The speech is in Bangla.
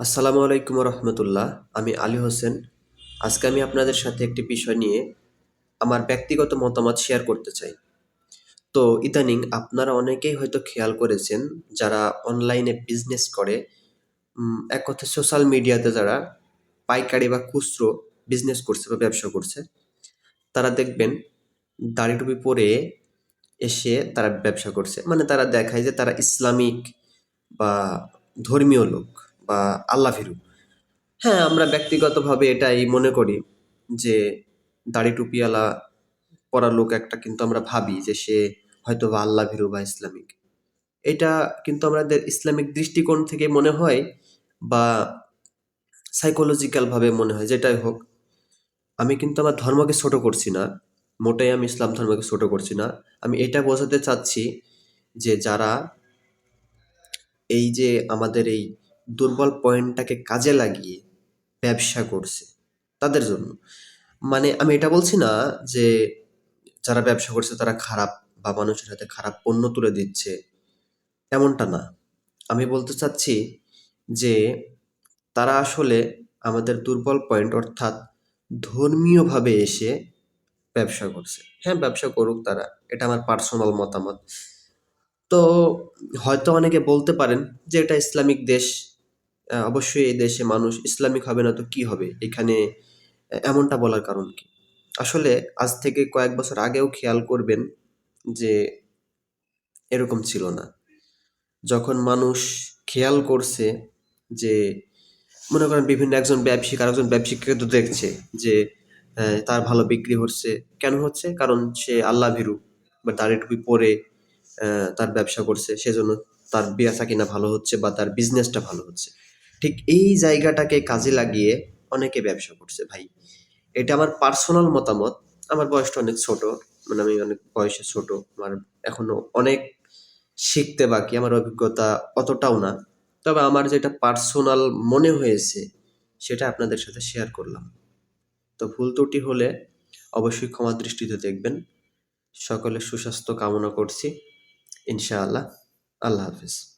আসসালামু আলাইকুম রহমতুল্লাহ, আমি আলী হোসেন। আজকে আমি আপনাদের সাথে একটি বিষয় নিয়ে আমার ব্যক্তিগত মতামত শেয়ার করতে চাই। তো ইদানিং আপনারা অনেকেই হয়তো খেয়াল করেছেন, যারা অনলাইনে বিজনেস করে এক কথা সোশ্যাল মিডিয়াতে যারা পাইকারি বা খুচরো বিজনেস করছে বা ব্যবসা করছে, তারা দেখবেন দাড়ি টুপি পরে এসে তারা ব্যবসা করছে। মানে তারা দেখায় যে তারা ইসলামিক বা ধর্মীয় লোক। বা আল্লাহ ভীরু। হ্যাঁ আমরা ব্যক্তিগতভাবে এটাই মনে করি যে দাড়ি টুপিওয়ালা পরা লোক একটা কিন্তু আমরা ভাবি যে সে হয়তো বা আল্লাহ ভীরু বা ইসলামিক। এটা কিন্তু আমাদের ইসলামিক দৃষ্টিকোণ থেকে মনে হয় বা সাইকোলজিক্যালভাবে মনে হয়, যেটাই হোক। আমি কিন্তু আমার ধর্মকে ছোট করছি না, মোটেই আমি ইসলাম ধর্মকে ছোট করছি না। আমি এটা বোঝাতে চাচ্ছি যে যারা এই যে আমাদের এই দুর্বল পয়েন্টটাকে কাজে লাগিয়ে ব্যবসা করছে তাদের জন্য। মানে আমি এটা বলছি না যে যারা ব্যবসা করছে তারা খারাপ বা মানুষের হাতে খারাপ পণ্য তুলে দিচ্ছে, এমনটা না। আমি বলতে চাচ্ছি যে তারা আসলে আমাদের দুর্বল পয়েন্ট অর্থাৎ ধর্মীয়ভাবে এসে ব্যবসা করছে। হ্যাঁ ব্যবসা করুক তারা, এটা আমার পার্সোনাল মতামত। তো হয়তো অনেকে বলতে পারেন যে এটা ইসলামিক দেশ অবশ্যই এই দেশে মানুষ ইসলামিক হবে না তো কি হবে? এখানে এমনটা বলার কারণ কি? আসলে আজ থেকে কয়েক বছর আগেও খেয়াল করবেন যে এরকম ছিল না। যখন মানুষ খেয়াল করছে যে, মনে করেন বিভিন্ন একজন ব্যবসায়িক আর একজন ব্যবসায়িককে তো দেখছে যে তার ভালো বিক্রি হচ্ছে। কেন হচ্ছে? কারণ সে আল্লাহ ভীরু বা দাড়ি টুপি পরে তার ব্যবসা করছে, সেজন্য তার বেচা কিনা ভালো হচ্ছে, বা তার বিজনেসটা ভালো হচ্ছে। ঠিক এই জায়গাটাকে কাজে লাগিয়ে অনেকে ব্যবসা করছে, ভাই। এটা আমার পার্সোনাল মতামত। আমার বয়সটা অনেক ছোট মানে আমি অনেক বয়সে ছোট। আমার এখনও অনেক শিখতে বাকি, আমার অভিজ্ঞতা অতটাও না। তবে আমার যেটা পার্সোনাল মনে হয়েছে, সেটা আপনাদের সাথে শেয়ার করলাম। তো ভুল ত্রুটি হলে অবশ্যই ক্ষমা দৃষ্টিতে দেখবেন। সকলের সুস্বাস্থ্য কামনা করছি। ইনশাআল্লাহ। আল্লাহ হাফিজ।